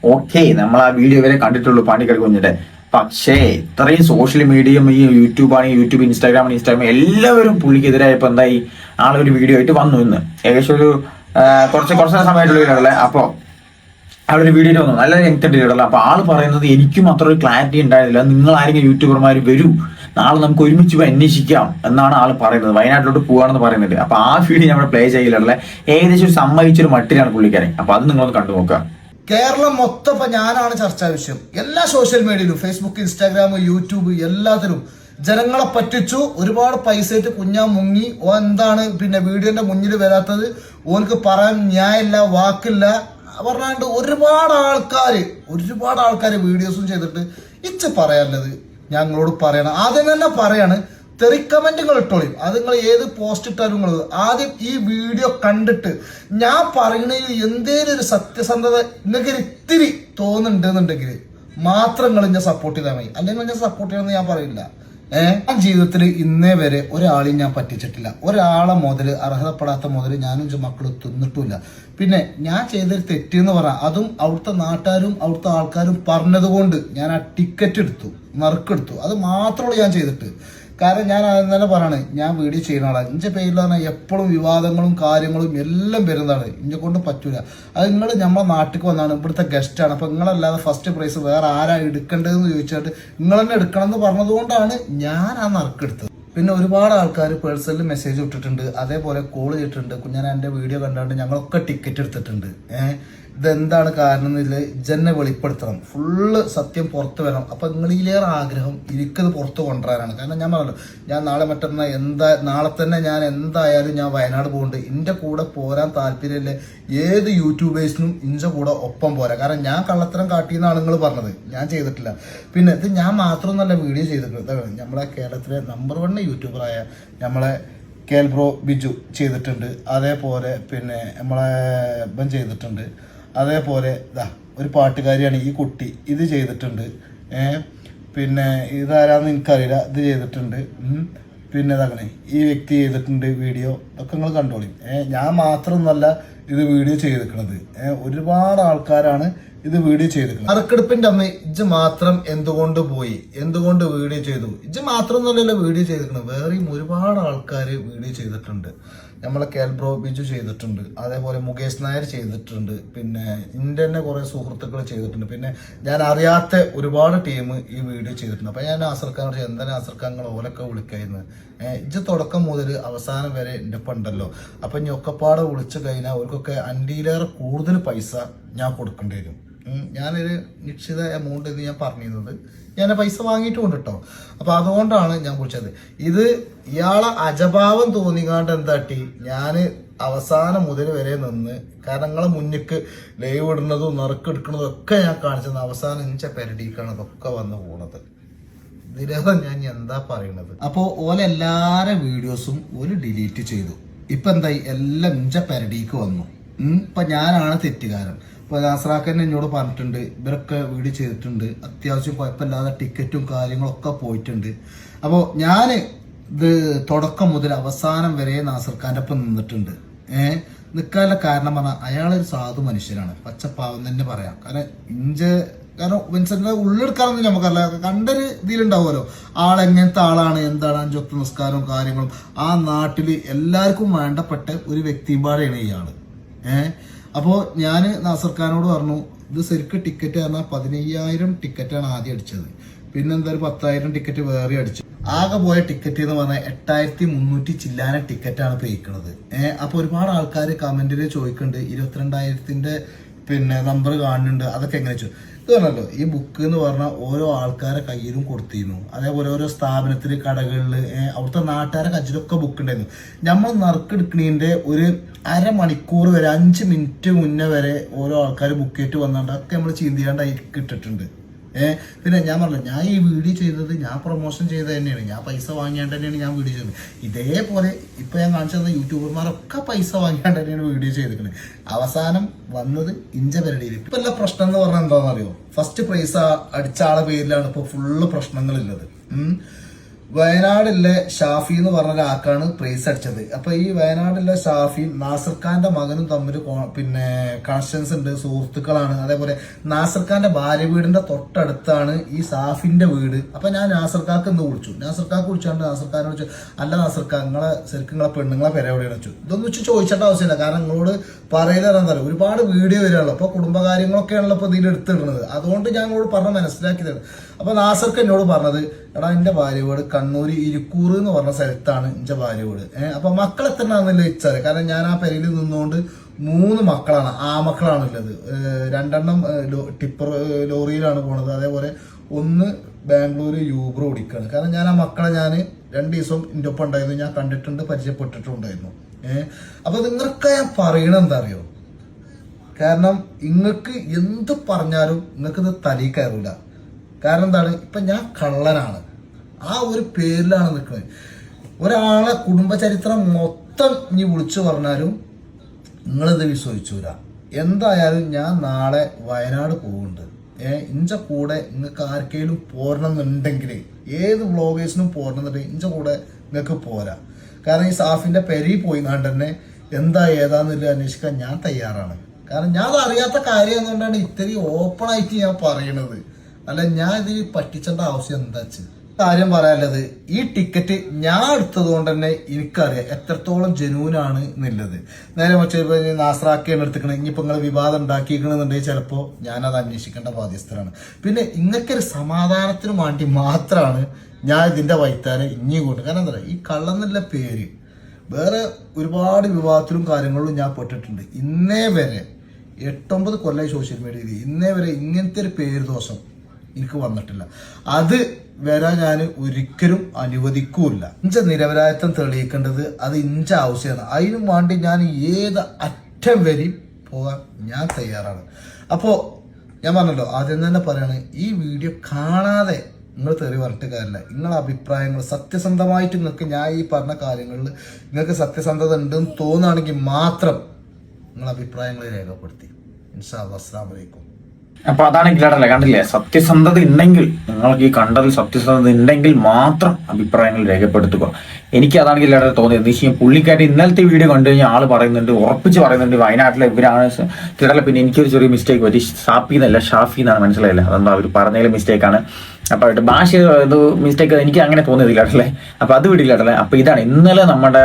ഓക്കെ നമ്മൾ ആ വീഡിയോ വരെ കണ്ടിട്ടുള്ളൂ പാണ്ടിക്കാട് കുഞ്ഞിന്റെ. പക്ഷേ ഇത്രയും സോഷ്യൽ മീഡിയയും ഈ യൂട്യൂബാണ് യൂട്യൂബ് ഇൻസ്റ്റാഗ്രാം ഇൻസ്റ്റാഗ്രാം എല്ലാവരും പുള്ളിക്കെതിരായപ്പോൾ എന്തായി? ആളൊരു വീഡിയോ ആയിട്ട് വന്നു ഇന്ന്. ഏകദേശം ഒരു കുറച്ച് കുറച്ച് സമയമായിട്ടുള്ള അപ്പോൾ അവിടെ വീഡിയോ വന്നു. നല്ല ലെങ്ത് ഇടല അപ്പൊ ആൾ പറയുന്നത് എനിക്കും അത്ര ഒരു ക്ലാരിറ്റി ഉണ്ടായിരുന്നില്ല. നിങ്ങൾ ആരെങ്കിലും യൂട്യൂബർമാർ വരൂ. നാളെ നമുക്ക് ഒരുമിച്ച് അന്വേഷിക്കാം എന്നാണ് ആൾ പറയുന്നത്. വയനാട്ടിലോട്ട് പോവാണെന്ന് പറയുന്നത്. അപ്പൊ ആ വീഡിയോ നമ്മൾ പ്ലേ ചെയ്യില്ല ഏകദേശം ഒരു സമ്മതിച്ചൊരു മട്ടിലാണ് പുള്ളിക്കാരൻ. അപ്പൊ അത് നിങ്ങളൊന്ന് കണ്ടു നോക്കാം കേരളം മൊത്തം ഇപ്പൊ ഞാനാണ് ചർച്ചാ വിഷയം. എല്ലാ സോഷ്യൽ മീഡിയയിലും ഫേസ്ബുക്ക് ഇൻസ്റ്റാഗ്രാം യൂട്യൂബ് എല്ലാത്തിലും ജനങ്ങളെ പറ്റിച്ചു ഒരുപാട് പൈസ ഇട്ട് കുഞ്ഞാ മുങ്ങി. ഓ എന്താണ് പിന്നെ വീഡിയോന്റെ മുന്നിൽ വരാത്തത്? ഓനക്ക് പറയാൻ ന്യായമില്ല വാക്കില്ല. പറഞ്ഞാണ്ട് ഒരുപാട് ആൾക്കാര് ഒരുപാട് ആൾക്കാര് വീഡിയോസും ചെയ്തിട്ട് ഇച്ച് പറയാനുള്ളത്. ഞങ്ങളോട് പറയണം. ആദ്യം തന്നെ പറയാണ് തെറി കമന്റുകൾ ഇട്ടോളി. അത് നിങ്ങൾ ഏത് പോസ്റ്റ് ഇട്ടാലും നിങ്ങൾ ആദ്യം ഈ വീഡിയോ കണ്ടിട്ട് ഞാൻ പറയുന്നതിൽ എന്തേലും ഒരു സത്യസന്ധത നിങ്ങൾക്ക് ഇത്തിരി തോന്നുന്നുണ്ടെന്നുണ്ടെങ്കിൽ മാത്രം നിങ്ങൾ എന്നെ സപ്പോർട്ട് ചെയ്താൽ മതി. അല്ലെങ്കിൽ എന്നെ സപ്പോർട്ട് ചെയ്യണമെന്ന് ഞാൻ പറയില്ല. ഞാൻ ജീവിതത്തിൽ ഇന്നേ വരെ ഒരാളെയും ഞാൻ പറ്റിച്ചിട്ടില്ല. ഒരാളെ മുതൽ അർഹതപ്പെടാത്ത മുതൽ ഞാനും മക്കൾ മക്കളും തിന്നിട്ടുമില്ല. പിന്നെ ഞാൻ ചെയ്തൊരു തെറ്റെന്ന് പറഞ്ഞാൽ അതും അവിടുത്തെ നാട്ടുകാരും അവിടുത്തെ ആൾക്കാരും പറഞ്ഞതുകൊണ്ട് ഞാൻ ആ ടിക്കറ്റ് എടുത്തു നറുക്കെടുത്തു. അത് മാത്രമേ ഞാൻ ചെയ്തിട്ട്. കാരണം ഞാൻ ആദ്യം തന്നെ പറയാണ് ഞാൻ വീഡിയോ ചെയ്യുന്ന ആളാണ് ഇന്റെ പേരിൽ പറഞ്ഞാൽ എപ്പോഴും വിവാദങ്ങളും കാര്യങ്ങളും എല്ലാം വരുന്നതാണ്. ഇന്നെ കൊണ്ട് പറ്റൂല. അത് നിങ്ങൾ നമ്മളെ നാട്ടിൽ വന്നാണ് ഇവിടുത്തെ ഗസ്റ്റാണ് അപ്പൊ നിങ്ങളല്ലാതെ ഫസ്റ്റ് പ്രൈസ് വേറെ ആരാ എടുക്കേണ്ടതെന്ന് ചോദിച്ചിട്ട് നിങ്ങൾ തന്നെ എടുക്കണം എന്ന് പറഞ്ഞതുകൊണ്ടാണ് ഞാൻ ആ നറുക്കെടുത്തത് പിന്നെ ഒരുപാട് ആൾക്കാർ പേഴ്സണലി മെസ്സേജ് ഇട്ടിട്ടുണ്ട് അതേപോലെ കോൾ ചെയ്തിട്ടുണ്ട്. കുഞ്ഞാൻ എന്റെ വീഡിയോ കണ്ടാണ്ട് ഞങ്ങളൊക്കെ ടിക്കറ്റ് എടുത്തിട്ടുണ്ട്. ഏഹ്? ഇതെന്താണ് കാരണം എന്നില്ല ജന്നെ വെളിപ്പെടുത്തണം. ഫുള്ള് സത്യം പുറത്ത് വരണം. അപ്പൊ നിങ്ങളിലേറെ ആഗ്രഹം എനിക്കത് പുറത്ത് കൊണ്ടുവരാനാണ്. കാരണം ഞാൻ പറഞ്ഞല്ലോ ഞാൻ നാളെ മറ്റന്നാൾ എന്താ നാളെ തന്നെ ഞാൻ എന്തായാലും ഞാൻ വയനാട് പോകുന്നുണ്ട് എന്റെ കൂടെ പോരാൻ താല്പര്യമില്ല ഏത് യൂട്യൂബേഴ്സിനും ഇന്റെ കൂടെ ഒപ്പം പോരാ. കാരണം ഞാൻ കള്ളത്തരം കാട്ടിയെന്നാണ് നിങ്ങൾ പറഞ്ഞത്. ഞാൻ ചെയ്തിട്ടില്ല. പിന്നെ ഇത് ഞാൻ നല്ല വീഡിയോ ചെയ്തിട്ടുണ്ട് നമ്മളെ കേരളത്തിലെ നമ്പർ വൺ യൂട്യൂബറായ നമ്മളെ കേൽ ബ്രോ ബിജു ചെയ്തിട്ടുണ്ട്. അതേപോലെ പിന്നെ നമ്മളെ ഇപ്പം ചെയ്തിട്ടുണ്ട്. അതേപോലെ ഇതാ ഒരു പാട്ടുകാരിയാണ് ഈ കുട്ടി. ഇത് ചെയ്തിട്ടുണ്ട്. പിന്നെ ഇതാരാന്ന് എനിക്കറിയില്ല. ഇത് ചെയ്തിട്ടുണ്ട്. പിന്നെ ഇതാകണേ ഈ വ്യക്തി ചെയ്തിട്ടുണ്ട് വീഡിയോ. ഒക്കെ നിങ്ങൾ കണ്ടോളി. ഏ ഞാൻ മാത്രമൊന്നല്ല ഇത് വീഡിയോ ചെയ്തിരിക്കണത് ഏ ഒരുപാട് ആൾക്കാരാണ് ഇത് വീഡിയോ ചെയ്തിരിക്കുന്നത്. അറക്കെടുപ്പിന്റെ അമ്മ ഇജ്ജ് മാത്രം എന്തുകൊണ്ട് പോയി? എന്തുകൊണ്ട് വീഡിയോ ചെയ്തു? ഇജ്ജ് മാത്രം എന്നല്ലല്ലോ വീഡിയോ ചെയ്തിരിക്കുന്നത്. വേറെയും ഒരുപാട് ആൾക്കാർ വീഡിയോ ചെയ്തിട്ടുണ്ട്. നമ്മളെ കേൽബ്രോ ബിജു ചെയ്തിട്ടുണ്ട്. അതേപോലെ മുകേഷ് നായർ ചെയ്തിട്ടുണ്ട്. പിന്നെ എന്റെ തന്നെ കുറെ സുഹൃത്തുക്കൾ ചെയ്തിട്ടുണ്ട്. പിന്നെ ഞാൻ അറിയാത്ത ഒരുപാട് ടീം ഈ വീഡിയോ ചെയ്തിട്ടുണ്ട്. അപ്പൊ ഞാൻ നാസർഖാനോട് എന്താ ആസർക്കാങ്ങൾ ഓലൊക്കെ വിളിക്കായിരുന്നു ഇജ് തുടക്കം മുതൽ അവസാനം വരെ എന്റെ ഒപ്പം ഉണ്ടല്ലോ. അപ്പൊ വിളിച്ചു കഴിഞ്ഞാൽ അവർക്കൊക്കെ അൻഡിയിലേറെ കൂടുതൽ പൈസ ഞാൻ കൊടുക്കേണ്ടി വരും. ഞാനൊരു നിശ്ചിത എമൗണ്ട് എന്ന് ഞാൻ പറഞ്ഞിരുന്നത്. ഞാൻ പൈസ വാങ്ങിയിട്ടുണ്ട് കേട്ടോ അപ്പൊ അതുകൊണ്ടാണ് ഞാൻ വിളിച്ചത്. ഇത് ഇയാളെ അജഭാവം തോന്നിക്കാണ്ട് എന്താട്ടി ഞാൻ അവസാനം മുതൽ വരെ നിന്ന് കാരണം നിങ്ങളെ മുന്നിക്ക് ലൈവ് ഇടുന്നതും നറുക്കെടുക്കുന്നതും ഒക്കെ ഞാൻ കാണിച്ചത് അവസാനം ഇഞ്ച പെരടിക്കാണ് ഇതൊക്കെ വന്ന് പോണത്. ഇതിലേറെ ഞാൻ എന്താ പറയണത്? അപ്പോ ഓല എല്ലാരെ വീഡിയോസും ഒരു ഡിലീറ്റ് ചെയ്തു. ഇപ്പൊ എന്തായി? എല്ലാം ഇഞ്ച പെരടിക്ക് വന്നു. ഇപ്പൊ ഞാനാണ് തെറ്റുകാരൻ. ഇപ്പൊ നാസറാക്കൻ എന്നോട് പറഞ്ഞിട്ടുണ്ട് ഇവരൊക്കെ വീട് ചെയ്തിട്ടുണ്ട്. അത്യാവശ്യം കുഴപ്പമില്ലാതെ ടിക്കറ്റും കാര്യങ്ങളൊക്കെ പോയിട്ടുണ്ട്. അപ്പോൾ ഞാൻ ഇത് തുടക്കം മുതൽ അവസാനം വരെ നാസർ ഖാന്റെ ഒപ്പം നിന്നിട്ടുണ്ട്. ഏഹ് നിൽക്കാനുള്ള കാരണം പറഞ്ഞാൽ അയാളൊരു സാധു മനുഷ്യനാണ്. പച്ചപ്പാവം തന്നെ പറയാം. കാരണം ഇഞ്ച കാരണം വിൻസെന്റിന്റെ ഉള്ളെടുക്കാനൊന്നും നമുക്കല്ല കണ്ടൊരു ഇതിലുണ്ടാവുമല്ലോ. ആൾ എങ്ങനത്തെ ആളാണ് എന്താണ് അഞ്ചൊത്ത് നിസ്കാരവും കാര്യങ്ങളും. ആ നാട്ടിൽ എല്ലാവർക്കും വേണ്ടപ്പെട്ട ഒരു വ്യക്തിമ്പാടെയാണ് ഇയാൾ ഏഹ് അപ്പോൾ ഞാൻ നാസർ ഖാനോട് പറഞ്ഞു ഇത് ശരിക്കും ടിക്കറ്റ് പറഞ്ഞാൽ പതിനയ്യായിരം ടിക്കറ്റാണ് ആദ്യം അടിച്ചത്. പിന്നെ എന്താ പത്തായിരം ടിക്കറ്റ് വേറെ അടിച്ചു. ആകെ പോയ ടിക്കറ്റ് എന്ന് പറഞ്ഞാൽ എട്ടായിരത്തി മുന്നൂറ്റി ചില്ലാന ടിക്കറ്റാണ് പേയ്ക്കുന്നത് ഏഹ് അപ്പൊ ഒരുപാട് ആൾക്കാർ കമന്റിൽ ചോദിക്കുന്നുണ്ട് ഇരുപത്തിരണ്ടായിരത്തിന്റെ പിന്നെ നമ്പർ കാണുന്നുണ്ട്. അതൊക്കെ എങ്ങനെ വെച്ചു? പറഞ്ഞല്ലോ ഈ ബുക്ക് എന്ന് പറഞ്ഞാൽ ഓരോ ആൾക്കാരെ കയ്യിലും കൊടുത്തിരുന്നു. അതേപോലെ ഓരോ സ്ഥാപനത്തിൽ കടകളിൽ അവിടുത്തെ നാട്ടുകാരെ കയ്യിലൊക്കെ ബുക്ക് ഉണ്ടായിരുന്നു. നമ്മൾ നറുക്കെടുക്കണീന്റെ ഒരു അരമണിക്കൂർ വരെ അഞ്ച് മിനിറ്റ് മുന്നേ വരെ ഓരോ ആൾക്കാർ ബുക്ക് ചെയ്തിട്ട് വന്നാണ്ട് അതൊക്കെ നമ്മൾ ചീന്തിയാണ്ടായി ഇട്ടിട്ടുണ്ട് ഏഹ് പിന്നെ ഞാൻ പറഞ്ഞു ഞാൻ ഈ വീഡിയോ ചെയ്തത് ഞാൻ പ്രൊമോഷൻ ചെയ്തത് തന്നെയാണ്. ഞാൻ പൈസ വാങ്ങിയാണ്ട് തന്നെയാണ് ഞാൻ വീഡിയോ ചെയ്തത്. ഇതേപോലെ ഇപ്പൊ ഞാൻ കാണിച്ചു തന്ന യൂട്യൂബർമാരൊക്കെ പൈസ വാങ്ങിയാണ്ട് തന്നെയാണ് വീഡിയോ ചെയ്തിരിക്കുന്നത് അവസാനം വന്നത് ഇഞ്ച പരിടിയിൽ. ഇപ്പൊ എല്ലാ പ്രശ്നം എന്ന് പറഞ്ഞാൽ എന്താണെന്ന് അറിയോ ഫസ്റ്റ് പ്രൈസ് അടിച്ച ആളെ പേരിലാണ് ഇപ്പൊ ഫുള്ള് പ്രശ്നങ്ങളുള്ളത്. വയനാടിലെ ഷാഫി എന്ന് പറഞ്ഞ ഒരാൾക്കാണ് പ്രൈസ് അടിച്ചത്. അപ്പൊ ഈ വയനാടിലെ ഷാഫിയും നാസർ ഖാന്റെ മകനും തമ്മിൽ പിന്നെ കണക്ഷൻസ് ഉണ്ട് സുഹൃത്തുക്കളാണ്. അതേപോലെ നാസർ ഖാന്റെ ഭാര്യ വീടിന്റെ തൊട്ടടുത്താണ് ഈ ഷാഫിന്റെ വീട്. അപ്പൊ ഞാൻ നാസർ ഖാക്ക് എന്ന് വിളിച്ചു. നാസർ വിളിച്ചാണ്ട് നാസർ വിളിച്ചു. അല്ല നാസർ ഖാ നിങ്ങളെ ശരിക്കും നിങ്ങളെ പെണ്ണുങ്ങളെ പേരെ എവിടെ വെച്ചു ഇതൊന്നും വെച്ച് ചോദിച്ചിട്ട് ആവശ്യമില്ല. കാരണം നിങ്ങളോട് പറയലെന്താ ഒരുപാട് വീഡിയോ വരികയുള്ളു അപ്പൊ കുടുംബകാര്യങ്ങളൊക്കെയാണല്ലോ ഇപ്പൊ ഇതിൽ എടുത്തിടുന്നത്. അതുകൊണ്ട് ഞാൻ നിങ്ങളോട് പറഞ്ഞ് മനസ്സിലാക്കിയതാണ്. അപ്പൊ നാസർക്ക് എന്നോട് പറഞ്ഞത് എടാ എന്റെ ഭാര്യ വീട് കണ്ണൂർ ഇരിക്കൂർ എന്ന് പറഞ്ഞ സ്ഥലത്താണ് എന്റെ ഭാര്യ വീട് ഏഹ് അപ്പൊ മക്കൾ ആണെന്നല്ല വെച്ചാൽ കാരണം ഞാൻ ആ പെരയിൽ നിന്നുകൊണ്ട് മൂന്ന് മക്കളാണ് ആ മക്കളാണ് ഉള്ളത് രണ്ടെണ്ണം ടിപ്പർ ലോറിയിലാണ് പോണത്. അതേപോലെ ഒന്ന് ബാംഗ്ലൂർ യൂബർ ഓടിക്കുകയാണ് കാരണം ഞാൻ ആ മക്കളെ ഞാൻ രണ്ട് ദിവസം എന്റെ ഒപ്പം ഉണ്ടായിരുന്നു. ഞാൻ കണ്ടിട്ടുണ്ട് പരിചയപ്പെട്ടിട്ടുണ്ടായിരുന്നു. ഏഹ് അപ്പൊ നിങ്ങളൊക്കെ ഞാൻ പറയണത് എന്താ അറിയോ? കാരണം നിങ്ങൾക്ക് എന്ത് പറഞ്ഞാലും നിങ്ങൾക്ക് ഇത് തലയിൽ കയറില്ല കാരണം എന്താണ്? ഇപ്പൊ ഞാൻ കള്ളനാണ്. ആ ഒരു പേരിലാണ് നിൽക്കുന്നത്. ഒരാളെ കുടുംബചരിത്രം മൊത്തം നീ വിളിച്ചു പറഞ്ഞാലും നിങ്ങളിത് വിശ്വസിച്ചൂല. എന്തായാലും ഞാൻ നാളെ വയനാട് പോകുന്നുണ്ട്. ഏ ഇഞ്ച കൂടെ നിങ്ങൾക്ക് ആർക്കെങ്കിലും പോരണമെന്നുണ്ടെങ്കിൽ ഏത് വ്ളോഗേഴ്സിനും പോരണമെന്നുണ്ടെങ്കിൽ ഇഞ്ച കൂടെ നിങ്ങൾക്ക് പോരാ. കാരണം ഈ സാഫിന്റെ പെരി പോയി കണ്ട് തന്നെ എന്താ ഏതാന്നില്ല അന്വേഷിക്കാൻ ഞാൻ തയ്യാറാണ്. കാരണം ഞാൻ അറിയാത്ത കാര്യം എന്നുകൊണ്ടാണ് ഇത്രയും ഓപ്പൺ ആയിട്ട് ഞാൻ പറയണത്? അല്ല ഞാൻ ഇതിൽ പറ്റിച്ചേണ്ട ആവശ്യം എന്താ വെച്ച്? കാര്യം പറയാനുള്ളത് ഈ ടിക്കറ്റ് ഞാൻ എടുത്തത് കൊണ്ട് തന്നെ എനിക്കറിയാം എത്രത്തോളം ജനൂനാണ് എന്നുള്ളത് നേരെ മറ്റേ ഇനി നാസറാക്കിയാണ് എടുത്തിക്കണത് ഇനിയിപ്പോ നിങ്ങൾ വിവാദം ഉണ്ടാക്കിയിരിക്കണമെന്നുണ്ടെങ്കിൽ ചിലപ്പോൾ ഞാനത് അന്വേഷിക്കേണ്ട ബാധ്യസ്ഥരാണ്. പിന്നെ ഇങ്ങക്കൊരു സമാധാനത്തിന് വേണ്ടി മാത്രമാണ് ഞാൻ ഇതിന്റെ വൈത്താരെ ഇനിയും കൊണ്ട് കാരണം എന്താ പറയുക ഈ കള്ളെന്നുള്ള പേര്. വേറെ ഒരുപാട് വിവാദത്തിലും കാര്യങ്ങളിലും ഞാൻ പെട്ടിട്ടുണ്ട്. ഇന്നേ വരെ എട്ടൊമ്പത് കൊല്ലമായി സോഷ്യൽ മീഡിയയിൽ ഇന്നേ വരെ ഇങ്ങനത്തെ ഒരു പേര് ദോഷം എനിക്ക് വന്നിട്ടില്ല. അത് വരാൻ ഞാൻ ഒരിക്കലും അനുവദിക്കൂല ഇഞ്ച നിരപരാധിത്വം തെളിയിക്കേണ്ടത് അത് ഇഞ്ച ആവശ്യമാണ്. അതിനും വേണ്ടി ഞാൻ ഏത് അറ്റം വരെയും പോകാൻ ഞാൻ തയ്യാറാണ്. അപ്പോൾ ഞാൻ പറഞ്ഞല്ലോ ആദ്യം തന്നെ പറയാണ് ഈ വീഡിയോ കാണാതെ നിങ്ങൾ തെറി പറഞ്ഞിട്ട് കാര്യമില്ല. നിങ്ങളുടെ അഭിപ്രായങ്ങൾ സത്യസന്ധമായിട്ട് നിങ്ങൾക്ക് ഞാൻ ഈ പറഞ്ഞ കാര്യങ്ങളിൽ നിങ്ങൾക്ക് സത്യസന്ധത ഉണ്ടെന്ന് തോന്നുകയാണെങ്കിൽ മാത്രം നിങ്ങളഭിപ്രായങ്ങൾ രേഖപ്പെടുത്തി. ഇൻഷാ അസ്സാം വലൈക്കും അപ്പൊ അതാണ് കിലാടല്ലേ കണ്ടില്ലേ? സത്യസന്ധത ഉണ്ടെങ്കിൽ നിങ്ങൾക്ക് ഈ കണ്ടതിൽ സത്യസന്ധത ഉണ്ടെങ്കിൽ മാത്രം അഭിപ്രായങ്ങൾ രേഖപ്പെടുത്തുക. എനിക്ക് അതാണ് ഇല്ലാടെ തോന്നിയത്. എന്ന് വെച്ചാൽ പുള്ളിക്കാരി ഇന്നലത്തെ വീഡിയോ കണ്ടു കഴിഞ്ഞാൽ ആൾ പറയുന്നുണ്ട് ഉറപ്പിച്ച് പറയുന്നുണ്ട് വയനാട്ടിലെ ഇവരാണ് തിടല പിന്നെ എനിക്കൊരു ചെറിയ മിസ്റ്റേക്ക് പറ്റി. ഷാഫി എന്നല്ല ഷാഫി എന്നാണ് മനസ്സിലായില്ല? അതെന്താ അവർ പറഞ്ഞതിൽ മിസ്റ്റേക്കാണ് അപ്പൊ അവരുടെ ഭാഷ മിസ്റ്റേക്ക് എനിക്ക് അങ്ങനെ തോന്നിയത് അല്ലേ? അപ്പൊ അത് വിടില്ല അപ്പൊ ഇതാണ് ഇന്നലെ നമ്മുടെ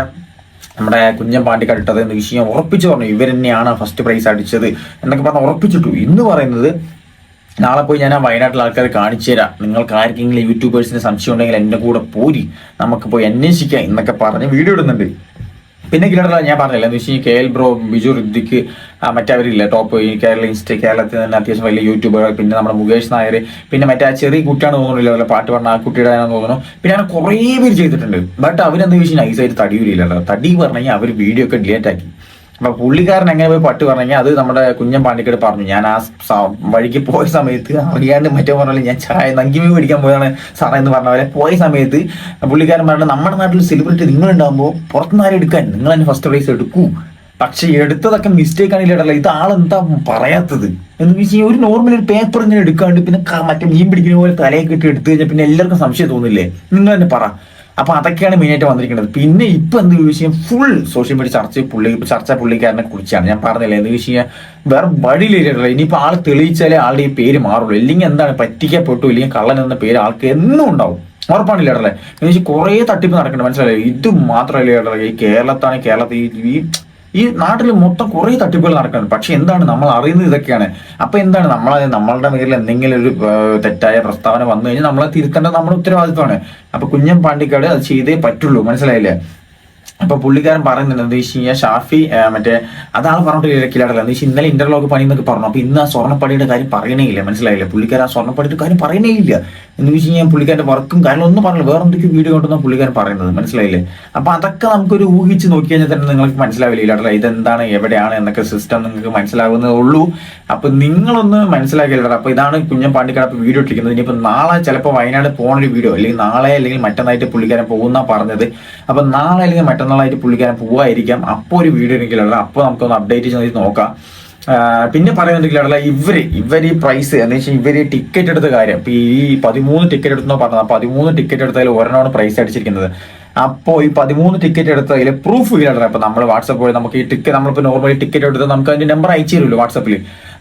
നമ്മുടെ കുഞ്ഞൻ പാണ്ടിക്കാട് എന്ന വിഷയം ഉറപ്പിച്ചു പറഞ്ഞു. ഇവർ തന്നെയാണ് ഫസ്റ്റ് പ്രൈസ് അടിച്ചത് എന്നൊക്കെ പറഞ്ഞ് ഉറപ്പിച്ചിട്ടു. ഇന്ന് പറയുന്നത് നാളെ പോയി ഞാൻ ആ വയനാട്ടിലെ ആൾക്കാർ കാണിച്ചു തരാം. നിങ്ങൾക്ക് ആർക്കെങ്കിലും യൂട്യൂബേഴ്സിന് സംശയം ഉണ്ടെങ്കിൽ എന്റെ കൂടെ പോരി. നമുക്ക് പോയി അന്വേഷിക്കാം എന്നൊക്കെ പറഞ്ഞ് വീഡിയോ ഇടുന്നുണ്ട്. പിന്നെ കിലടല ഞാൻ പറഞ്ഞില്ല എന്ന് വെച്ചാൽ കെ എൽ ബ്രോ ബിജു ഋദ്ദിക്ക് മറ്റവരില്ല ടോപ്പ് ഈ കേരള ഇൻസ്റ്റ കേരളത്തിൽ തന്നെ അത്യാവശ്യം വലിയ യൂട്യൂബർ പിന്നെ നമ്മുടെ മുകേഷ് നായർ പിന്നെ മറ്റേ ആ ചെറിയ കുട്ടിയാണ് തോന്നുന്നില്ല വല്ല പാട്ട് പറഞ്ഞ ആ കുട്ടിയുടെ തോന്നുന്നു. പിന്നെ അങ്ങനെ കുറേ പേര് ചെയ്തിട്ടുണ്ട്. ബട്ട് അവരെന്താ വെച്ചാൽ നൈസായിട്ട് തടിയൂരില്ലല്ലോ തടി പറഞ്ഞു കഴിഞ്ഞാൽ അവർ വീഡിയോ ഒക്കെ ഡിലേറ്റ് ആക്കി. അപ്പൊ പുള്ളിക്കാരൻ എങ്ങനെ പോയി പട്ടു പറഞ്ഞു അത് നമ്മുടെ കുഞ്ഞൻ പാണ്ടിക്കട് പറഞ്ഞു. ഞാൻ ആ വഴിക്ക് പോയ സമയത്ത് അറിയാണ്ട് മറ്റേ പറഞ്ഞാലും ഞാൻ ചായ നങ്കിമി മേടിക്കാൻ പോയതാണ് സാറേ എന്ന് പറഞ്ഞ പോലെ പോയ സമയത്ത് പുള്ളിക്കാരൻ പറഞ്ഞു നമ്മുടെ നാട്ടിൽ സെലിബ്രിറ്റി നിങ്ങൾ ഉണ്ടാകുമ്പോൾ പുറത്തുനിന്ന് ആരും എടുക്കാൻ നിങ്ങൾ തന്നെ ഫസ്റ്റ് പ്രൈസ് എടുക്കൂ. പക്ഷെ എടുത്തതൊക്കെ മിസ്റ്റേക്ക് ആണ് ഇടല്ല. ഇത് ആളെന്താ പറയാത്തത്? എന്ന് വെച്ചാൽ ഒരു നോർമൽ ഒരു പേപ്പർ ഇങ്ങനെ എടുക്കാണ്ട് പിന്നെ മറ്റേ മീൻ പിടിക്കുന്ന പോലെ തലയെ കെട്ടി എടുത്തു കഴിഞ്ഞാൽ പിന്നെ എല്ലാവർക്കും സംശയം തോന്നില്ലേ? നിങ്ങൾ തന്നെ പറ. അപ്പൊ അതൊക്കെയാണ് മെയിനായിട്ട് വന്നിരിക്കുന്നത്. പിന്നെ ഇപ്പൊ എന്ത് വിഷയം? ഫുൾ സോഷ്യൽ മീഡിയ ചർച്ച പുള്ളി ചർച്ച പുള്ളിക്കാരനെ കുറിച്ചാണ്. ഞാൻ പറഞ്ഞില്ലേ എന്ത് വിഷയം? വേറെ വഴിയിലില്ല ഇനിയിപ്പോ ആൾ തെളിയിച്ചാലേ ആളുടെ ഈ പേര് മാറുള്ളൂ. ഇല്ലെങ്കിൽ എന്താണ് പറ്റിക്കപ്പെട്ടു? ഇല്ലെങ്കിൽ കള്ളൻ എന്ന പേര് ആൾക്ക് എന്നും ഉണ്ടാവും. ഉറപ്പാണ് ഇല്ലടല്ലേ എന്ന് വെച്ചാൽ കുറേ തട്ടിപ്പ് നടക്കുന്നുണ്ട്. മനസ്സിലായി ഇത് മാത്രമല്ല ഈ കേരളത്താണ് കേരളത്തിൽ ഈ- ഈ നാട്ടിൽ മൊത്തം കുറേ തട്ടിപ്പുകൾ നടക്കുന്നുണ്ട് പക്ഷെ എന്താണ് നമ്മൾ അറിയുന്നത് ഇതൊക്കെയാണ്. അപ്പൊ എന്താണ് നമ്മൾ നമ്മളുടെ മേലിൽ എന്തെങ്കിലും ഒരു തെറ്റായ പ്രസ്താവന വന്നു കഴിഞ്ഞാൽ നമ്മളെ തിരുത്തേണ്ടത് നമ്മുടെ ഉത്തരവാദിത്വമാണ്. അപ്പൊ കുഞ്ഞൻ പാണ്ടിക്കാട് അത് ചെയ്തേ പറ്റുള്ളൂ. മനസ്സിലായില്ലേ? അപ്പൊ പുള്ളിക്കാരൻ പറയുന്നുണ്ട് എന്താ വെച്ച് കഴിഞ്ഞാൽ ഷാഫി മറ്റേ അതാൾ പറഞ്ഞിട്ട് കിലാടല്ല എന്താ വെച്ചാൽ ഇന്നലെ ഇന്റർലോക്ക് പണി എന്നൊക്കെ പറഞ്ഞു. അപ്പൊ ഇന്ന് ആ സ്വർണപ്പടിയുടെ കാര്യം പറയണേ ഇല്ല മനസ്സിലായില്ലേ? പുള്ളിക്കാരൻ ആ സ്വർണപ്പടിയുടെ കാര്യം പറയണേ ഇല്ല എന്ന് വെച്ച് കഴിഞ്ഞാൽ പുള്ളിക്കാരന്റെ വർക്കും കാര്യം ഒന്നും പറഞ്ഞില്ല. വേറെ എന്തൊക്കെ വീഡിയോ കൊണ്ടെന്നാണ് പുള്ളിക്കാരൻ പറയുന്നത്. മനസ്സിലായില്ലേ? അപ്പൊ അതൊക്കെ നമുക്കൊരു ഊഹിച്ച് നോക്കി കഴിഞ്ഞാൽ തന്നെ നിങ്ങൾക്ക് മനസ്സിലാവില്ല? ഇല്ലാട്ടല്ല ഇതെന്താണ്? എവിടെയാണ്? എന്നൊക്കെ സിസ്റ്റം നിങ്ങൾക്ക് മനസ്സിലാവുന്നതേ ഉള്ളൂ. അപ്പൊ നിങ്ങളൊന്ന് മനസ്സിലാക്കിയില്ല അപ്പൊ ഇതാണ് കുഞ്ഞൻ പാണ്ടിക്കാട് അപ്പൊ വീഡിയോ ഇട്ടിരിക്കുന്നത്. ഇനിയിപ്പോ നാളെ ചിലപ്പോൾ വയനാട് പോണ ഒരു വീഡിയോ. അല്ലെങ്കിൽ നാളെ അല്ലെങ്കിൽ മറ്റന്നായിട്ട് പുള്ളിക്കാരൻ പോകുന്ന പറഞ്ഞത്. അപ്പൊ നാളെ അല്ലെങ്കിൽ മറ്റന്നാളായിട്ട് പുള്ളിക്കാരൻ പോവായിരിക്കാം. അപ്പോൾ ഒരു വീഡിയോ ഉണ്ടെങ്കിലുള്ള അപ്പോൾ നമുക്കൊന്ന് അപ്ഡേറ്റ് ചെയ്ത് നോക്കാം. പിന്നെ പറയുന്നുണ്ടെങ്കിൽ ഇവർ ഇവർ ഈ പ്രൈസ് എന്ന് വെച്ചാൽ ഇവർ ടിക്കറ്റ് എടുത്ത കാര്യം. ഇപ്പൊ ഈ പതിമൂന്ന് ടിക്കറ്റ് എടുത്തോ പറഞ്ഞത്. പതിമൂന്ന് ടിക്കറ്റ് എടുത്തതിൽ ഒരെണ്ണമാണ് പ്രൈസ് അടിച്ചിരിക്കുന്നത്. അപ്പോൾ ഈ പതിമൂന്ന് ടിക്കറ്റ് എടുത്തതിൽ പ്രൂഫ് ഇല്ലാതെ അപ്പൊ നമ്മൾ വാട്സപ്പ് വഴി നമുക്ക് ഈ ടിക്കറ്റ് നമ്മളിപ്പോ നോർമലി ടിക്കറ്റ് എടുത്ത് നമുക്ക് അതിന്റെ നമ്പർ അയച്ചു തരുമല്ലോ വാട്സപ്പിൽ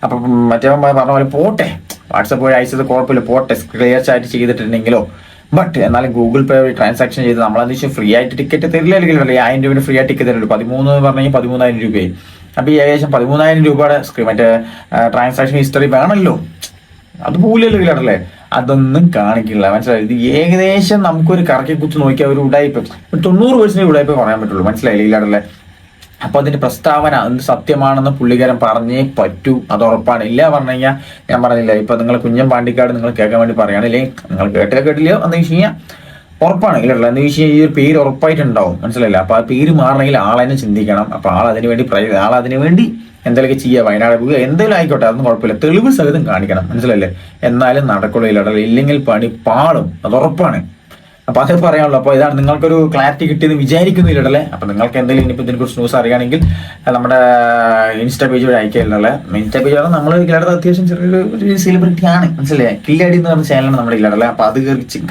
അപ്പൊ മറ്റേ പറഞ്ഞ പോലെ പോട്ടെ. വാട്സപ്പ് വഴി അയച്ചത് കുഴപ്പമില്ല. പോട്ടെ. ക്ലിയർ ചാറ്റ് ചെയ്തിട്ടുണ്ടെങ്കിലോ. ബട്ട് എന്നാലും ഗൂഗിൾ പേ വഴി ട്രാൻസാക്ഷൻ ചെയ്ത് നമ്മളെന്ന് വെച്ചാൽ ഫ്രീ ആയിട്ട് ടിക്കറ്റ് തരില്ല അല്ലെങ്കിൽ അല്ലെങ്കിൽ ആയിരം രൂപ ഫ്രീ ആയിട്ട് ടിക്കറ്റ് തരുള്ളൂ പതിമൂന്ന് പറഞ്ഞു കഴിഞ്ഞാൽ പതിമൂന്നായിരം രൂപയായി. അപ്പൊ ഏകദേശം പതിമൂന്നായിരം രൂപയുടെ സ്ക്രീൻ മറ്റേ ട്രാൻസാക്ഷൻ ഹിസ്റ്ററി വേണമല്ലോ അത് പോലെയല്ലോ ഇല്ലാട്ടല്ലേ അതൊന്നും കാണിക്കില്ല. മനസ്സിലായി? ഇത് ഏകദേശം നമുക്കൊരു കറക്കി കുത്തി നോക്കിയാൽ ഒരു ഉടായ്പ തൊണ്ണൂറ് പേഴ്സന്റ് ഉടായ്പ പറയാൻ പറ്റുള്ളൂ. മനസ്സിലായില്ലേ? ഇല്ലാട്ടല്ലേ അപ്പൊ അതിന്റെ പ്രസ്താവന എന്ത് സത്യമാണെന്ന് പുള്ളിക്കാരൻ പറഞ്ഞേ പറ്റൂ. അത് ഉറപ്പാണ്. ഇല്ല പറഞ്ഞു കഴിഞ്ഞാൽ ഞാൻ പറഞ്ഞില്ല. ഇപ്പൊ നിങ്ങൾ കുഞ്ഞം പാണ്ടിക്കാട് നിങ്ങൾ കേൾക്കാൻ വേണ്ടി പറയുകയാണല്ലേ നിങ്ങൾ കേട്ടില്ല കേട്ടില്ലയോ? എന്ന് വെച്ച് കഴിഞ്ഞാൽ ഉറപ്പാണ്. ഇല്ലല്ലോ എന്ന് വെച്ച് കഴിഞ്ഞാൽ ഈ പേര് ഉറപ്പായിട്ടുണ്ടാവും. മനസ്സിലായില്ല? അപ്പൊ ആ പേര് മാറണമെങ്കിൽ ആളതിനെ ചിന്തിക്കണം. അപ്പൊ ആൾ അതിന് വേണ്ടി ആൾ അതിനു വേണ്ടി എന്തെങ്കിലും ചെയ്യുക വയനാട് പോവുക. എന്തെങ്കിലും ആയിക്കോട്ടെ. അതൊന്നും കുഴപ്പമില്ല. തെളിവ് സഹിതം കാണിക്കണം. മനസ്സിലല്ലേ എന്നാലും നടക്കുള്ളൂ ഇല്ലെങ്കിൽ പണി പാളും. അത് ഉറപ്പാണ്. അപ്പൊ അതേ പറയാനുള്ളൂ. അപ്പൊ ഇതാണ് നിങ്ങൾക്കൊരു ക്ലാരിറ്റി കിട്ടിയെന്ന് വിചാരിക്കുന്നില്ല വിചാരിക്കുന്നില്ലടല്ലേ? അപ്പൊ നിങ്ങൾക്ക് എന്തെങ്കിലും ഇനിയിപ്പോ ഇതിനെ കുറിച്ച് ന്യൂസ് അറിയുകയാണെങ്കിൽ നമ്മുടെ ഇൻസ്റ്റാ പേജ് വഴി അയക്കാനുള്ളേ ഇൻസ്റ്റാ പേജ് പറഞ്ഞാൽ നമ്മൾ ഇല്ലാടത്ത് അത്യാവശ്യം ചെറിയൊരു ഒരു സെലിബ്രിറ്റി ആണ്. മനസ്സിലായി? കില്ലാടി എന്ന് പറഞ്ഞ ചാനലാണ് നമ്മുടെ ഇല്ലാടല്ലേ അപ്പൊ അത്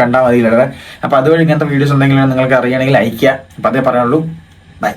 കണ്ടാൽ മതി ഇല്ലാടേ അപ്പൊ അതുവഴി ഇങ്ങനത്തെ വീഡിയോസ് എന്തെങ്കിലും നിങ്ങൾക്ക് അറിയണമെങ്കിൽ അയക്കുക അപ്പൊ അതേ പറയാനുള്ളൂ. ബൈ